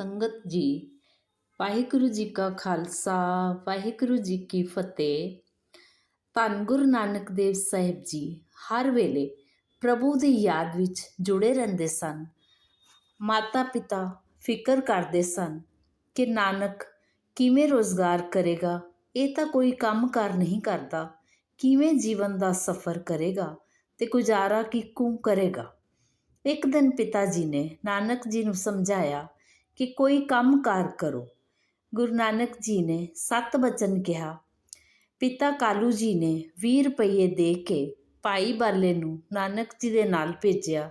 ਸੰਗਤ ਜੀ, ਵਾਹਿਗੁਰੂ ਜੀ ਕਾ ਖਾਲਸਾ, ਵਾਹਿਗੁਰੂ ਜੀ ਕੀ ਫਤਿਹ। ਧੰਨ ਗੁਰੂ ਨਾਨਕ ਦੇਵ ਸਾਹਿਬ ਜੀ, ਹਰ ਵੇਲੇ ਪ੍ਰਭੂ ਦੀ ਯਾਦ ਵਿੱਚ ਜੁੜੇ ਰਹਿੰਦੇ ਸਨ। ਮਾਤਾ ਪਿਤਾ ਫਿਕਰ ਕਰਦੇ ਸਨ ਕਿ ਨਾਨਕ ਕਿਵੇਂ ਰੋਜ਼ਗਾਰ ਕਰੇਗਾ, ਇਹ ਤਾਂ ਕੋਈ ਕੰਮ ਕਰ ਨਹੀਂ ਕਰਦਾ, ਕਿਵੇਂ ਜੀਵਨ ਦਾ ਸਫ਼ਰ ਕਰੇਗਾ ਤੇ ਗੁਜ਼ਾਰਾ ਕਿੱਕੂ ਕਰੇਗਾ। ਇੱਕ ਦਿਨ ਪਿਤਾ ਜੀ ਨੇ ਨਾਨਕ ਜੀ ਨੂੰ ਸਮਝਾਇਆ ਕਿ ਕੋਈ ਕੰਮ ਕਾਰ ਕਰੋ। ਗੁਰੂ ਨਾਨਕ ਜੀ ਨੇ ਸੱਤ ਬਚਨ ਕਿਹਾ। ਪਿਤਾ ਕਾਲੂ ਜੀ ਨੇ 20 ਰੁਪਏ ਦੇ ਕੇ ਭਾਈ ਬਾਲੇ ਨੂੰ ਨਾਨਕ ਜੀ ਦੇ ਨਾਲ ਭੇਜਿਆ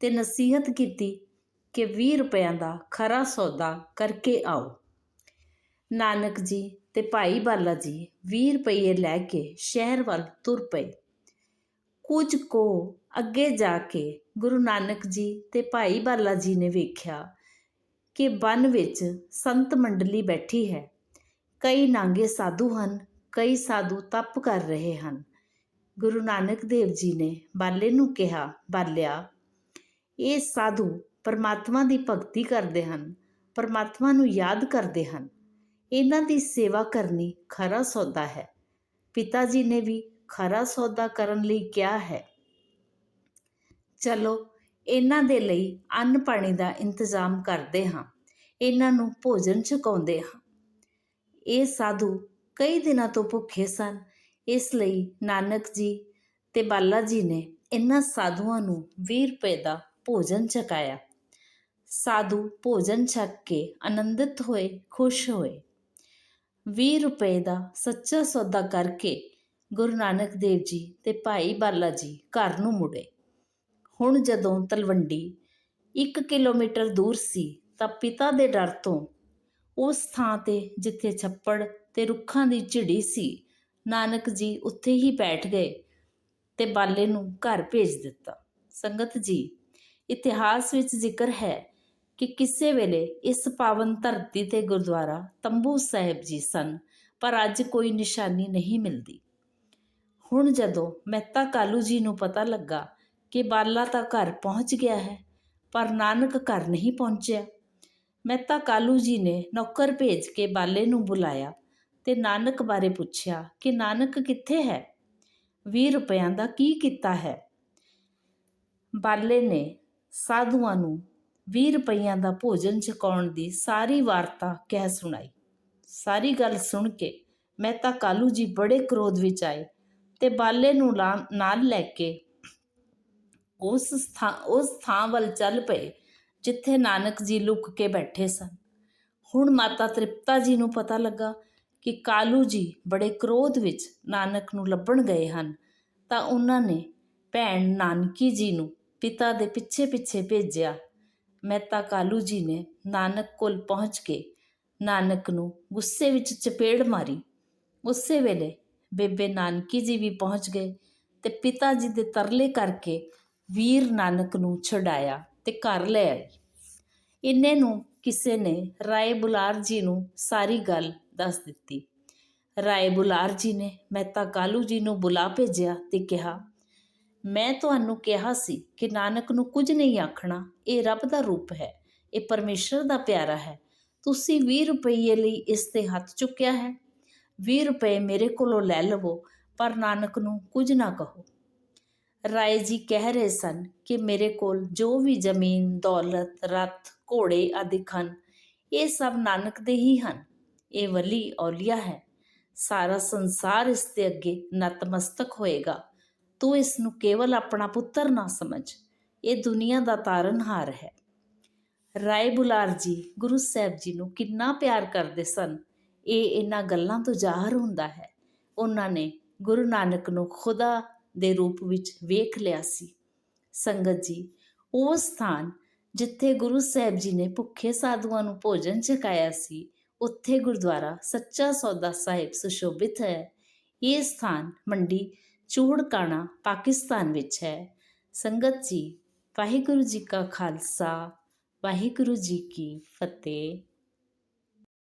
ਤੇ ਨਸੀਹਤ ਕੀਤੀ ਕਿ 20 ਰੁਪਿਆਂ ਦਾ ਖਰਾ ਸੌਦਾ ਕਰਕੇ ਆਓ। ਨਾਨਕ ਜੀ ਤੇ ਭਾਈ ਬਾਲਾ ਜੀ 20 ਰੁਪਏ ਲੈ ਕੇ ਸ਼ਹਿਰ ਵੱਲ ਤੁਰ ਪਏ। ਕੁਝ ਕੋ ਅੱਗੇ ਜਾ ਕੇ ਗੁਰੂ ਨਾਨਕ ਜੀ ਤੇ ਭਾਈ ਬਾਲਾ ਜੀ ਨੇ ਵੇਖਿਆ ਕਿ ਬਨ ਵਿੱਚ ਸੰਤ ਮੰਡਲੀ ਬੈਠੀ ਹੈ। ਕਈ ਨਾਂਗੇ ਸਾਧੂ ਹਨ, ਕਈ ਸਾਧੂ ਤਪ ਕਰ ਰਹੇ ਹਨ। ਗੁਰੂ ਨਾਨਕ ਦੇਵ ਜੀ ਨੇ ਬਾਲੇ ਨੂੰ ਕਿਹਾ, ਬਾਲਿਆ, ਇਹ ਸਾਧੂ ਪਰਮਾਤਮਾ ਦੀ ਭਗਤੀ ਕਰਦੇ ਹਨ, ਪਰਮਾਤਮਾ ਨੂੰ ਯਾਦ ਕਰਦੇ ਹਨ। ਇਹਨਾਂ ਦੀ ਸੇਵਾ ਕਰਨੀ ਖਰਾ ਸੌਦਾ ਹੈ। ਪਿਤਾ ਜੀ ਨੇ ਵੀ ਖਰਾ ਸੌਦਾ ਕਰਨ ਲਈ ਕਿਹਾ ਹੈ। ਚਲੋ ਇਹਨਾਂ ਦੇ ਲਈ ਅੰਨ ਪਾਣੀ ਦਾ ਇੰਤਜ਼ਾਮ ਕਰਦੇ ਹਾਂ। ਇਹਨਾਂ ਨੂੰ ਭੋਜਨ ਛਕਾਉਂਦੇ ਹਾਂ। ਇਹ ਸਾਧੂ ਕਈ ਦਿਨਾਂ ਤੋਂ ਭੁੱਖੇ ਸਨ। ਇਸ ਲਈ ਨਾਨਕ ਜੀ ਤੇ ਬਾਲਾ ਜੀ ਨੇ ਇਹਨਾਂ ਸਾਧੂਆਂ ਨੂੰ 20 ਰੁਪਏ ਦਾ ਭੋਜਨ ਛਕਾਇਆ ਸਾਧੂ ਭੋਜਨ ਛਕ ਕੇ ਆਨੰਦਿਤ ਹੋਏ, ਖੁਸ਼ ਹੋਏ। 20 ਰੁਪਏ ਦਾ ਸੱਚਾ ਸੌਦਾ ਕਰਕੇ ਗੁਰੂ ਨਾਨਕ ਦੇਵ ਜੀ ਤੇ ਭਾਈ ਬਾਲਾ ਜੀ ਘਰ ਨੂੰ ਮੁੜੇ। ਹੁਣ ਜਦੋਂ ਤਲਵੰਡੀ 1 ਕਿਲੋਮੀਟਰ ਦੂਰ ਸੀ ਤਾਂ ਪਿਤਾ ਦੇ ਡਰ ਤੋਂ ਉਸ ਥਾਂ ਤੇ ਜਿੱਥੇ ਛੱਪੜ ਤੇ ਰੁੱਖਾਂ ਦੀ ਝਿੜੀ ਸੀ, ਨਾਨਕ ਜੀ ਉੱਥੇ ਹੀ ਬੈਠ ਗਏ ਤੇ ਬਾਲੇ ਨੂੰ ਘਰ ਭੇਜ ਦਿੱਤਾ। ਸੰਗਤ ਜੀ, ਇਤਿਹਾਸ ਵਿੱਚ ਜ਼ਿਕਰ ਹੈ ਕਿ ਕਿਸੇ ਵੇਲੇ ਇਸ ਪਾਵਨ ਧਰਤੀ ਤੇ ਗੁਰਦੁਆਰਾ ਤੰਬੂ ਸਾਹਿਬ ਜੀ ਸਨ, ਪਰ ਅੱਜ ਕੋਈ ਨਿਸ਼ਾਨੀ ਨਹੀਂ ਮਿਲਦੀ। ਹੁਣ ਜਦੋਂ ਮਹਿਤਾ ਕਾਲੂ ਜੀ ਨੂੰ ਪਤਾ ਲੱਗਾ ਕਿ ਬਾਲਾ ਤਾਂ ਘਰ ਪਹੁੰਚ ਗਿਆ ਹੈ, ਪਰ ਨਾਨਕ ਘਰ ਨਹੀਂ ਪਹੁੰਚਿਆ। ਮਹਿਤਾ ਕਾਲੂ ਜੀ ਨੇ ਨੌਕਰ ਭੇਜ ਕੇ ਬਾਲੇ ਨੂੰ ਬੁਲਾਇਆ ਤੇ ਨਾਨਕ ਬਾਰੇ ਪੁੱਛਿਆ ਕਿ ਨਾਨਕ ਕਿੱਥੇ ਹੈ? 20 ਰੁਪਿਆਂ ਦਾ ਕੀ ਕੀਤਾ ਹੈ? ਬਾਲੇ ਨੇ ਸਾਧੂਆਂ ਨੂੰ 20 ਰੁਪਈਆਂ ਦਾ ਭੋਜਨ ਛਕਾਉਣ ਦੀ ਸਾਰੀ ਵਾਰਤਾ ਕਹਿ ਸੁਣਾਈ। ਸਾਰੀ ਗੱਲ ਸੁਣ ਕੇ ਮਹਿਤਾ ਕਾਲੂ ਜੀ ਬੜੇ ਕ੍ਰੋਧ ਵਿੱਚ ਆਏ ਤੇ ਬਾਲੇ ਨੂੰ ਨਾਲ ਲੈ ਕੇ ਉਸ ਥਾਂ ਉਸ ਥਾਂ ਵੱਲ ਚੱਲ ਪਏ, ਜਿੱਥੇ ਨਾਨਕ ਜੀ ਲੁਕ ਕੇ ਬੈਠੇ ਸਨ। ਹੁਣ ਮਾਤਾ ਤ੍ਰਿਪਤਾ ਜੀ ਨੂੰ ਪਤਾ ਲੱਗਾ ਕਿ ਕਾਲੂ ਜੀ ਬੜੇ ਕ੍ਰੋਧ ਵਿੱਚ ਨਾਨਕ ਨੂੰ ਲੱਭਣ ਗਏ ਹਨ, ਤਾਂ ਉਹਨਾਂ ਨੇ ਭੈਣ ਨਾਨਕੀ ਜੀ ਨੂੰ ਪਿਤਾ ਦੇ ਪਿੱਛੇ ਪਿੱਛੇ ਭੇਜਿਆ। ਮਹਿਤਾ ਕਾਲੂ ਜੀ ਨੇ ਨਾਨਕ ਕੋਲ ਪਹੁੰਚ ਕੇ ਨਾਨਕ ਨੂੰ ਗੁੱਸੇ ਵਿੱਚ ਚਪੇੜ ਮਾਰੀ। ਉਸੇ ਵੇਲੇ ਬੇਬੇ ਨਾਨਕੀ ਜੀ ਵੀ ਪਹੁੰਚ ਗਏ ਤੇ ਪਿਤਾ ਜੀ ਦੇ ਤਰਲੇ ਕਰਕੇ ਵੀਰ ਨਾਨਕ ਨੂੰ ਛਡਾਇਆ ਤੇ ਘਰ ਲੈ ਆਈ। ਇੰਨੇ ਨੂੰ ਕਿਸੇ ਨੇ ਰਾਏ ਬੁਲਾਰ ਜੀ ਨੂੰ ਸਾਰੀ ਗੱਲ ਦੱਸ ਦਿੱਤੀ। ਰਾਏ ਬੁਲਾਰ ਜੀ ਨੇ ਮਹਿਤਾ ਕਾਲੂ ਜੀ ਨੂੰ ਬੁਲਾ ਭੇਜਿਆ ਤੇ ਕਿਹਾ, ਮੈਂ ਤੁਹਾਨੂੰ ਕਿਹਾ ਸੀ ਕਿ ਨਾਨਕ ਨੂੰ ਕੁਝ ਨਹੀਂ ਆਖਣਾ, ਇਹ ਰੱਬ ਦਾ ਰੂਪ ਹੈ, ਇਹ ਪਰਮੇਸ਼ਰ ਦਾ ਪਿਆਰਾ ਹੈ। ਤੁਸੀਂ 20 ਰੁਪਏ ਲਈ ਇਸ ਤੇ ਹੱਥ ਚੁੱਕਿਆ ਹੈ। 20 ਰੁਪਏ ਮੇਰੇ ਕੋਲੋਂ ਲੈ ਲਵੋ, ਪਰ ਨਾਨਕ ਨੂੰ ਕੁਝ ਨਾ ਕਹੋ। ਰਾਏ ਜੀ ਕਹਿ ਰਹੇ ਸਨ ਕਿ ਮੇਰੇ ਕੋਲ ਜੋ ਵੀ ਜ਼ਮੀਨ, ਦੌਲਤ, ਰਤ, ਘੋੜੇ ਆਦਿ ਹਨ, ਇਹ ਸਭ ਨਾਨਕ ਦੇ ਹੀ ਹਨ। ਇਹ ਵਲੀ ਔਲੀਆ ਹੈ। ਸਾਰਾ ਸੰਸਾਰ ਇਸ ਦੇ ਅੱਗੇ ਨਤਮਸਤਕ ਹੋਏਗਾ। ਤੂੰ ਇਸ ਨੂੰ ਕੇਵਲ ਆਪਣਾ ਪੁੱਤਰ ਨਾ ਸਮਝ। ਇਹ ਦੁਨੀਆ ਦਾ ਤਾਰਨਹਾਰ ਹੈ। ਰਾਏ ਬੁਲਾਰ ਜੀ, ਗੁਰੂ ਸਾਹਿਬ ਜੀ ਨੂੰ ਕਿੰਨਾ ਪਿਆਰ ਕਰਦੇ ਸਨ। ਇਹ ਇਹਨਾਂ ਗੱਲਾਂ ਤੋਂ ਜ਼ਾਹਰ ਹੁੰਦਾ ਹੈ। ਉਹਨਾਂ ਨੇ ਗੁਰੂ ਨਾਨਕ ਨੂੰ ਖੁਦਾ ਦੇ ਰੂਪ ਵਿੱਚ ਵੇਖ ਲਿਆ ਸੀ। ਸੰਗਤ ਜੀ, ਉਹ ਸਥਾਨ ਜਿੱਥੇ ਗੁਰੂ ਸਾਹਿਬ ਜੀ ਨੇ ਭੁੱਖੇ ਸਾਧੂਆਂ ਨੂੰ ਭੋਜਨ ਛਕਾਇਆ ਸੀ, ਉੱਥੇ ਗੁਰਦੁਆਰਾ ਸੱਚਾ ਸੌਦਾ ਸਾਹਿਬ ਸੁਸ਼ੋਭਿਤ ਹੈ। ਇਹ ਸਥਾਨ ਮੰਡੀ ਚੂੜਕਾਣਾ, ਪਾਕਿਸਤਾਨ ਵਿੱਚ ਹੈ। ਸੰਗਤ ਜੀ, ਵਾਹਿਗੁਰੂ ਜੀ ਕਾ ਖਾਲਸਾ, ਵਾਹਿਗੁਰੂ ਜੀ ਕੀ ਫਤਿਹ।